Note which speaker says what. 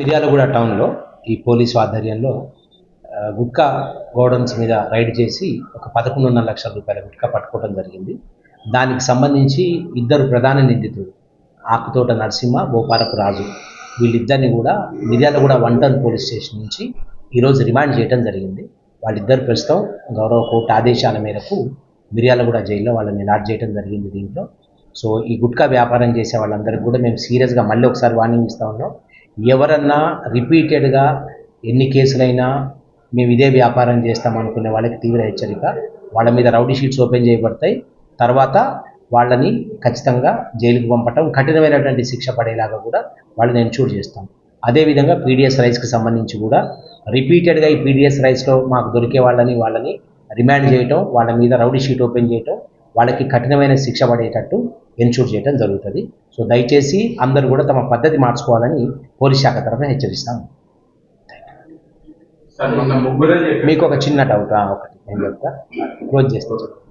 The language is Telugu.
Speaker 1: మిర్యాలగూడ టౌన్లో ఈ పోలీసు ఆధ్వర్యంలో గుట్కా గోడౌన్స్ మీద రైడ్ చేసి ఒక పదకొండున్నర లక్షల రూపాయల గుట్కా పట్టుకోవడం జరిగింది. దానికి సంబంధించి ఇద్దరు ప్రధాన నిందితులు ఆకుతోట నరసింహ గోపాలపు రాజు వీళ్ళిద్దరిని కూడా Miryalaguda one town police station నుంచి ఈరోజు రిమాండ్ చేయడం జరిగింది. వాళ్ళిద్దరు ప్రస్తుతం గౌరవ కోర్టు ఆదేశాల మేరకు మిర్యాలగూడ జైల్లో వాళ్ళని లాడ్ చేయడం జరిగింది దీంట్లో. సో ఈ గుట్కా వ్యాపారం చేసే వాళ్ళందరికీ కూడా మేము సీరియస్గా మళ్ళీ ఒకసారి వార్నింగ్ ఇస్తా ఉన్నాం. ఎవరన్నా రిపీటెడ్గా ఎన్ని కేసులైనా మేము ఇదే వ్యాపారం చేస్తాం అనుకునే వాళ్ళకి తీవ్ర హెచ్చరిక. వాళ్ళ మీద రౌడీ షీట్స్ ఓపెన్ చేయబడతాయి. తర్వాత వాళ్ళని ఖచ్చితంగా జైలుకు పంపటం కఠినమైనటువంటి శిక్ష పడేలాగా కూడా వాళ్ళని ఎన్షూర్ చేస్తాం. అదేవిధంగా పీడిఎస్ రైస్కి సంబంధించి కూడా రిపీటెడ్గా ఈ పీడిఎస్ రైస్లో మాకు దొరికే వాళ్ళని వాళ్ళని రిమాండ్ చేయటం వాళ్ళ మీద రౌడీ షీట్ ఓపెన్ చేయటం వాళ్ళకి కఠినమైన శిక్ష పడేటట్టు ఎన్షూర్ చేయడం జరుగుతుంది. సో దయచేసి అందరూ కూడా తమ పద్ధతి మార్చుకోవాలని పోలీస్ శాఖ తరఫున హెచ్చరిస్తాం. మీకు ఒక చిన్న డౌట్ ఒకటి నేను చెప్తా. క్లోజ్ చేస్తే చెప్తా